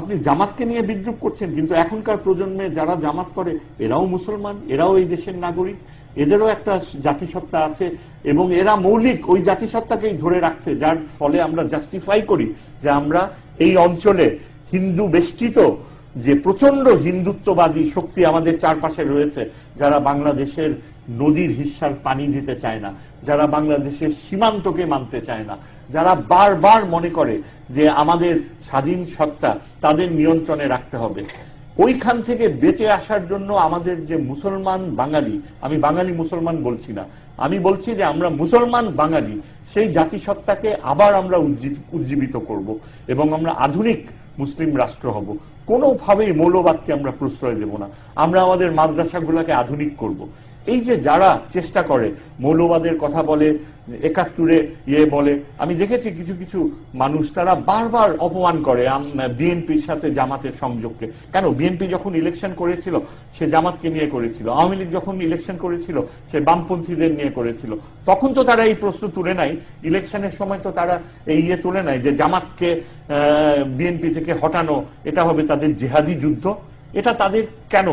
আপনি জামাতকে নিয়ে বিদ্রুপ করছেন, কিন্তু এখনকার প্রজন্মে যারা জামাত করে, এরাও মুসলমান, এরাও এই দেশের নাগরিক, এদেরও একটা জাতিসত্তা আছে, এবং এরা মৌলিক ওই জাতিসত্তাকেই ধরে রাখছে, যার ফলে আমরা জাস্টিফাই করি যে আমরা এই অঞ্চলে হিন্দু বেষ্টিত যে প্রচণ্ড হিন্দুত্ববাদী শক্তি আমাদের চারপাশে রয়েছে, যারা বাংলাদেশের নদীর হিস্সার পানি দিতে চায় না, যারা বাংলাদেশের সীমান্তকে মানতে চায় না, যারা বারবার মনে করে যে আমাদের স্বাধীন সত্তা তাদের নিয়ন্ত্রণে রাখতে হবে। ওইখান থেকে বেঁচে আসার জন্য আমাদের যে মুসলমান বাঙালি, আমি বাঙালি মুসলমান বলছি না, আমি বলছি যে আমরা মুসলমান বাঙালি, সেই জাতিসত্তাকে আবার আমরা উজ্জীবিত করব এবং আমরা আধুনিক মুসলিম রাষ্ট্র হব। কোনোভাবেই মৌলবাদকে আমরা প্রশ্রয় দেব না। আমরা আমাদের মাদ্রাসাগুলোকে আধুনিক করব। এই যে যারা চেষ্টা করে, মৌলবাদের কথা বলে, একাত্তরে ইয়ে বলে, আমি দেখেছি কিছু কিছু মানুষ তারা বারবার অপমান করে বিএনপির সাথে জামাতের সংযোগকে। কেন? বিএনপি যখন ইলেকশন করেছিল, সে জামাতকে নিয়ে করেছিল। আওয়ামী লীগ যখন ইলেকশন করেছিল, সে বামপন্থীদের নিয়ে করেছিল। তখন তো তারা এই প্রশ্ন তুলে নাই। ইলেকশনের সময় তো তারা এই ইয়ে তুলে নাই যে জামাতকে বিএনপি থেকে হটানো, এটা হবে তাদের জেহাদি যুদ্ধ। এটা তাদের কেন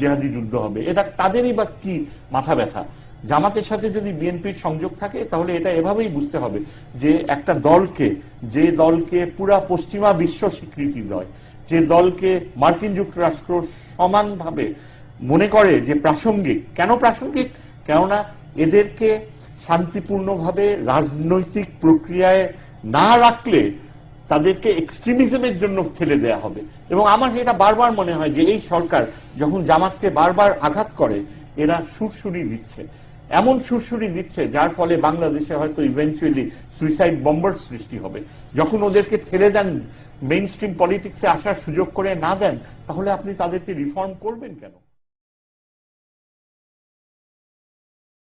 জেহাদি যুদ্ধ হবে? এটা তাদেরই বা কি মাথা ব্যথা? জামাতের সাথে যদি বিএনপির সংযোগ থাকে, তাহলে এটা এভাবেই বুঝতে হবে যে একটা দলকে, যে দলকে পুরা পশ্চিমা বিশ্ব স্বীকৃতি দেয় যে দলকে মার্কিন যুক্তরাষ্ট্র সমানভাবে মনে করে যে প্রাসঙ্গিক। কেন প্রাসঙ্গিক? কেননা এদেরকে শান্তিপূর্ণভাবে রাজনৈতিক প্রক্রিয়ায় না রাখলে তাদেরকে এক্সট্রিমিজমের জন্য ঠেলে দেয়া হবে। এবং আমার এটা বারবার মনে হয় যে এই সরকার যখন জামাতকে বারবার আঘাত করে, এরা সুরসুরি দিচ্ছে। এমন সুরসুরি দিচ্ছে যার ফলে বাংলাদেশে হয়তো ইভেন্চুয়ালি সুইসাইড বম্বার সৃষ্টি হবে। যখন ওদেরকে ঠেলে দেন মেইন স্ট্রিম পলিটিক্সে আসার সুযোগ করে না দেন, তাহলে আপনি তাদেরকে রিফর্ম করবেন কেন?